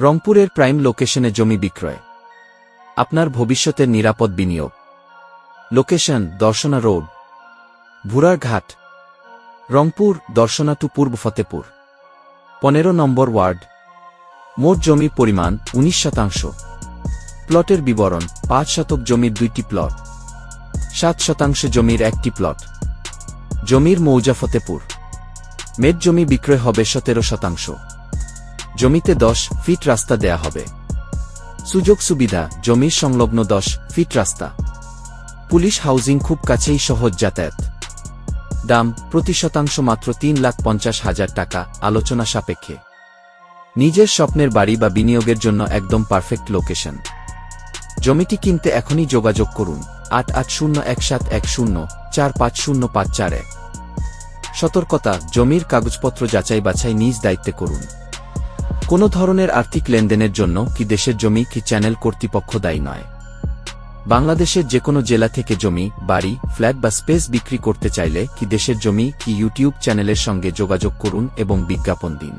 রংপুরের প্রাইম লোকেশনে জমি বিক্রয়। আপনার ভবিষ্যতের নিরাপদ বিনিয়োগ। Location Darshana road. ঘাট রংপুর দর্শনা টু পূর্ব ফতেপুর। পনেরো নম্বর ওয়ার্ড। মোট জমির পরিমাণ উনিশ শতাংশ। প্লটের বিবরণ, পাঁচ শতক জমির দুইটি প্লট। সাত শতাংশ জমির একটি প্লট। জমির মৌজা ফতেপুর। মেট জমি বিক্রয় হবে সতেরো শতাংশ। জমিতে দশ ফিট রাস্তা দেয়া হবে। সুযোগ সুবিধা জমির সংলগ্ন দশ ফিট রাস্তা। পুলিশ হাউজিং খুব কাছেই সহজ যাতায়াত। দাম, প্রতি শতাংশ মাত্র তিন লাখ পঞ্চাশ হাজার টাকা, আলোচনা সাপেক্ষে। নিজের স্বপ্নের বাড়ি বা বিনিয়োগের জন্য একদম পারফেক্ট লোকেশন। জমিটি কিনতে এখনই যোগাযোগ করুন, আট আট শূন্য এক সাত এক শূন্য, চার পাঁচ শূন্য পাঁচ চার এক। সতর্কতা, জমির কাগজপত্র যাচাই বাছাই নিজ দায়িত্বে করুন। কোনো ধরনের আর্থিক লেনদেনের জন্য কি দেশের জমি, কি চ্যানেল কর্তৃপক্ষ দায়ী নয়। বাংলাদেশের যে কোনো জেলা থেকে জমি, বাড়ি, ফ্ল্যাট বা স্পেস বিক্রি করতে চাইলে কি দেশের জমি, কি ইউটিউব চ্যানেলের সঙ্গে যোগাযোগ করুন এবং বিজ্ঞাপন দিন।